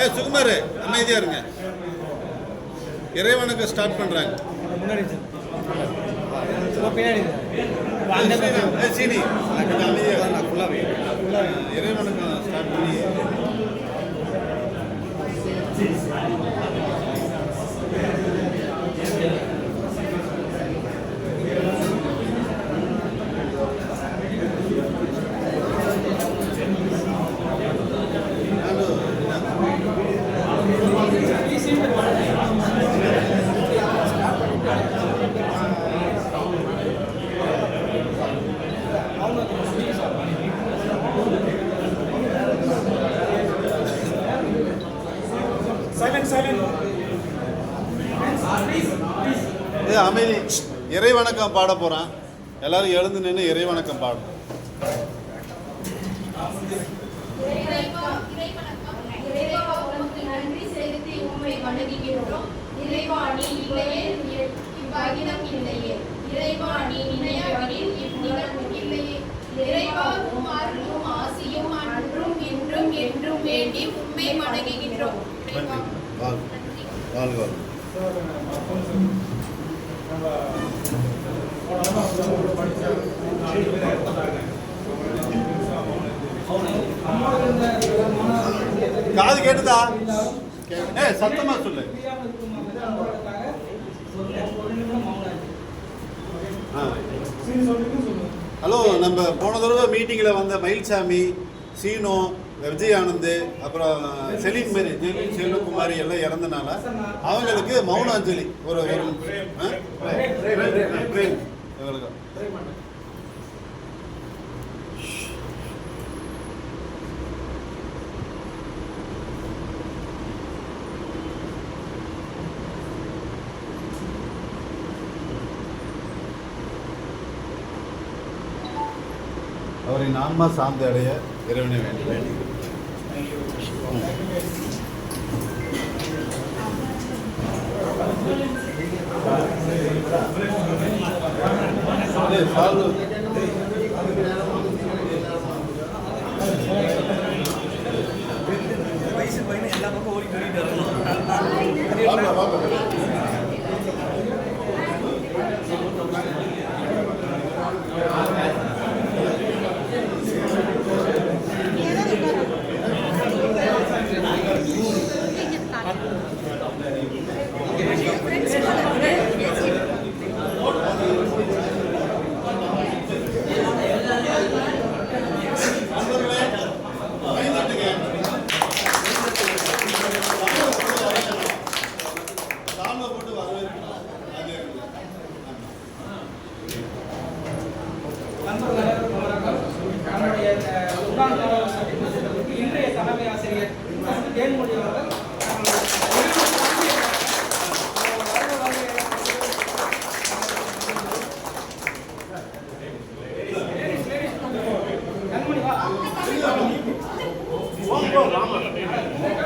ஏ சுகுமார் அமைதியா இருங்க. இறைவனுக்கு ஸ்டார்ட் பண்றாங்க. முன்னாடி சும்மா பின்னாடி அந்த ஏ, சீனி கொஞ்சம் அமைதியா இருங்க. ஃபுல்லாகவே இறைவனுக்கு ஸ்டார்ட் பண்ணி. இறை வணக்கம் பாட போகிறான் எல்லாரும் எழுந்து நின்று இறை வணக்கம் பாடும் நன்றி. வாழ்க வாழ்க காது கேட்டுதா? ஏ சத்தமா சொல்லு. ஹலோ நம்ம போன தடவை மீட்டிங்கில் வந்த மயில்சாமி சீனோ விஜய் ஆனந்த் அப்புறம் செலீம் மாரி ஜெலீல் செல்வகுமாரி எல்லாம் இறந்தனால அவங்களுக்கு மௌனாஞ்சலி. ஒரு ஒரு ஆ? அவரின் ஆன்மா சார்ந்த அடைய இறைவனை வேண்டி வேண்டி ஏய், 王校长。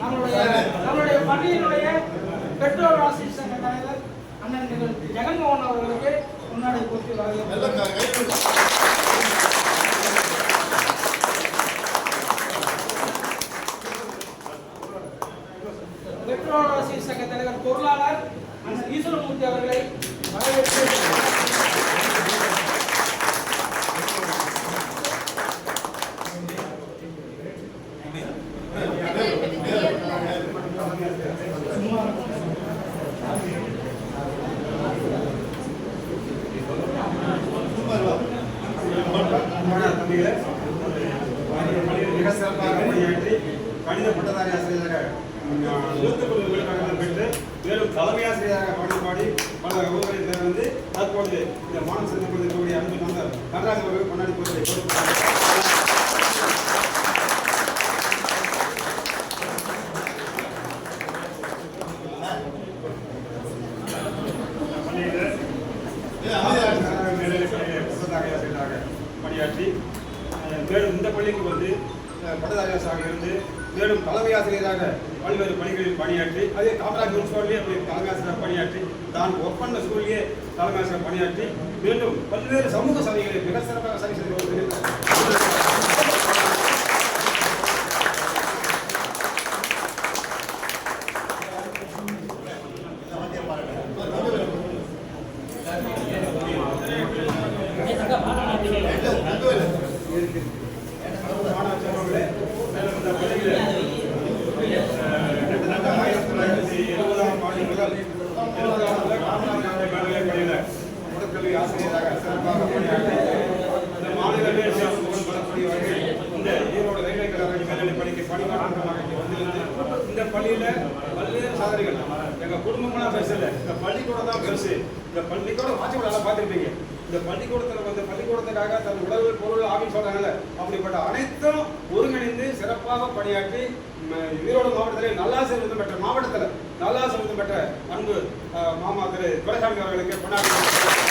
நம்மளுடைய நம்மளுடைய பள்ளியினுடைய ஆசிரியர் சங்க தலைவர் அண்ணன் ஜெகன்மோகன் அவர்களுக்கு முன்னாடி கொடுத்து நல்ல வரவேற்கிறேன் க- கை கொடுங்க. பெற்றோர் ஆசிரியர் சங்க தலைவர் பொருளாளர் அண்ணன் ஈஸ்வரமூர்த்தி அவர்களை gracias. ஆசிரியராக பல்வேறு பணிகளில் பணியாற்றி அதே காமராஜ் முனிசிபாலிலே அப்படி தலைமையாசிரியர் பணியாற்றி தான் ஒப்பந்த ஸ்கூல்லேயே தலைமையாசிரியர் பணியாற்றி மீண்டும் பல்வேறு சமூக சபைகளை மிக சிறப்பாக சரி செய்து பள்ளியில பல்வேறு சாதனைகள். எங்க குடும்பம்லாம் பெருசு இந்த பள்ளிக்கூடம் தான் பெருசு. இந்த பள்ளிக்கூடம் வாட்சிக்கூடம் பார்த்துருப்பீங்க. இந்த பள்ளிக்கூடத்தில் வந்து பள்ளிக்கூடத்துக்காக தன் உடல் பொருள் ஆவின்னு சொல்றாங்கல்ல அப்படிப்பட்ட அனைத்தும் ஒருங்கிணைந்து சிறப்பாக பணியாற்றி ஈரோடு மாவட்டத்திலே நல்லாசிரியர் விருது பெற்ற மாவட்டத்தில் நல்லாசிரியர் விருது பெற்ற அன்பு மாமா திரு துரைசாமி அவர்களுக்கு கொண்டாடி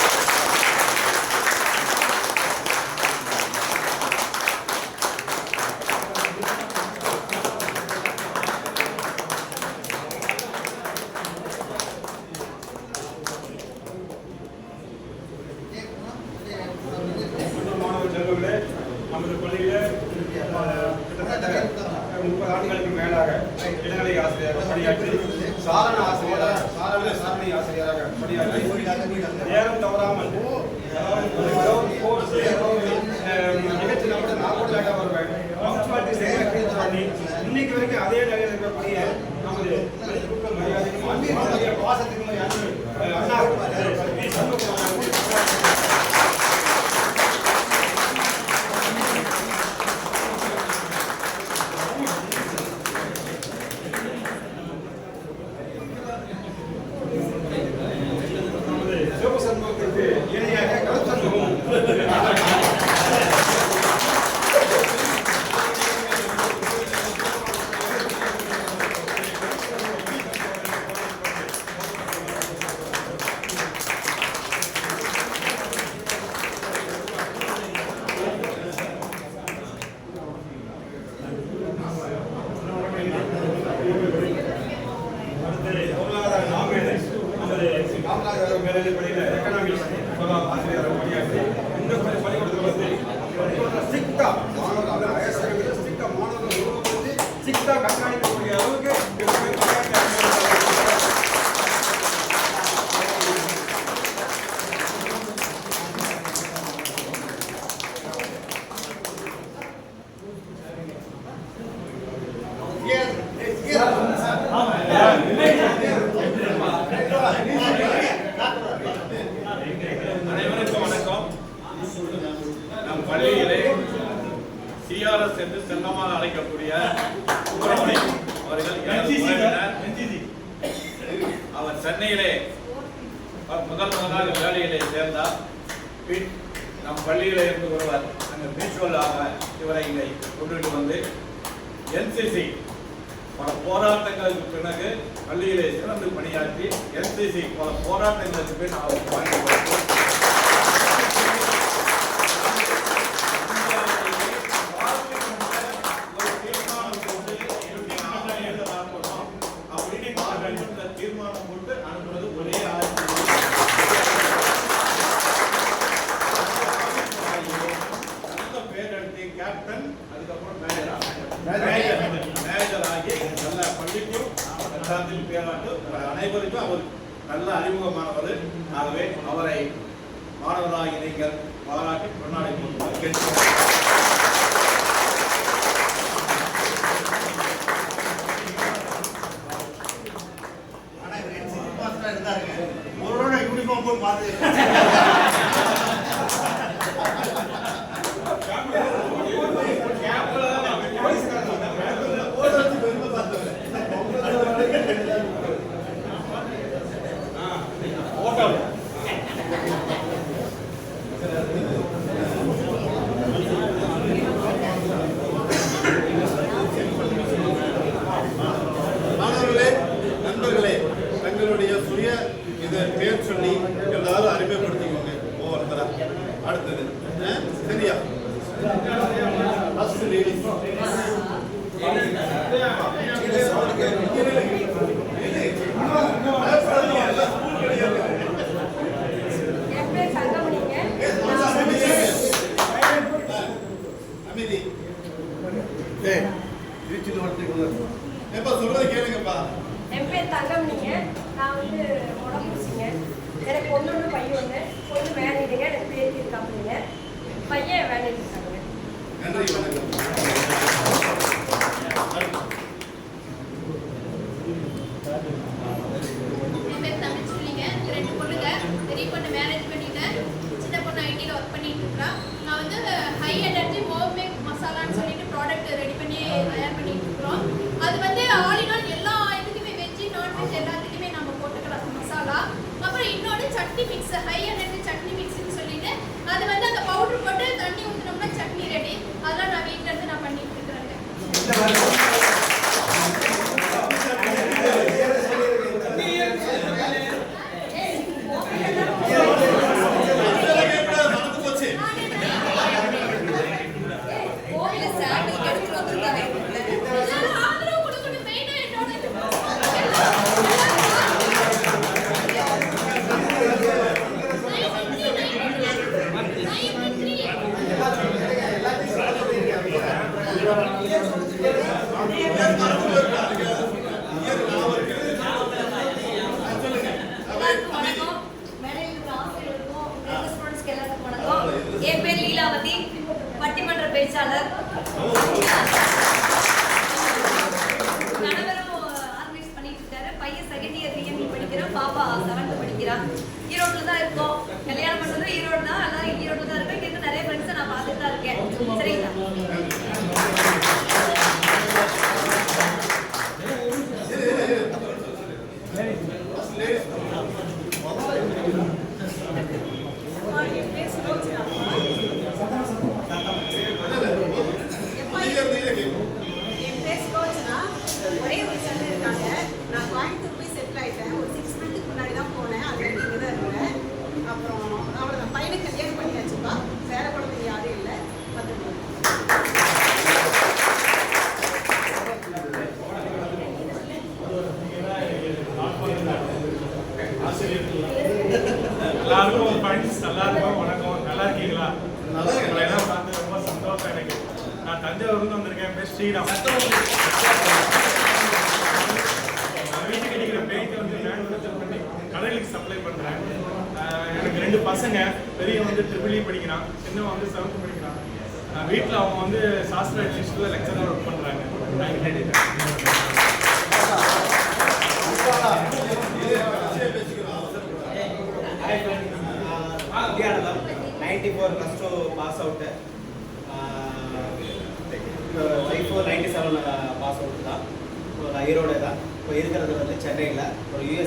நாள் வேலையிலே சேர்ந்தால் பின் நம் பள்ளியில் இருந்து ஒருவர் அங்கே மியூச்சுவலாக இவரை இங்கே கொண்டுகிட்டு வந்து என்சிசி பல போராட்டங்களுக்கு பிறகு பள்ளியிலே சிறந்து பணியாற்றி என்சிசி பல போராட்டங்களுக்கு பின் அவர் வாங்கி சரியா? ஃபர்ஸ்ட் லேடிஸ் எப்ப சொல்றது கேளுங்கப்பா. என் பேர் தங்கம் நீங்க. நான் வந்து உடம்பு எனக்கு ஒன்று ஒன்று பையன் ஒன்று ஒன்று மேரேஜுங்க எனக்கு பேருக்கு இருக்காங்க பையன் வேலைக்கு நன்றி என் லீலாவதி. பட்டிமன்ற பேச்சாளர். வீட்டில் அவங்க வந்து சாஸ்திர இன்ஸ்டியூட்டில் லெக்சராக ஒர்க் பண்ணுறாங்க ninety four plus two pass out wife ninety seven pass out தான் ஈரோடு தான் இப்போ இருக்கிறது வந்து சென்னையில் ஒரு யூஎஸ்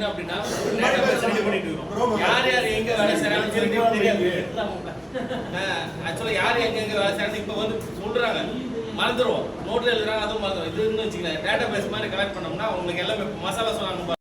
என்ன அப்படின்னா. யார் யார் எங்க வேலை தெரியாது ஆக்சுவலா யார் எங்க எங்க வேலை செய்றாங்க இப்ப வந்து சொல்றாங்க. மறந்துடுவோம் நோட்ல எழுதுறாங்க அதுவும் மறந்துடும் இது வச்சுக்கலாம் டேட்டா பேஸ் மாதிரி கலெக்ட் பண்ணோம்னா உங்களுக்கு எல்லாமே மசாலா சொன்னாங்க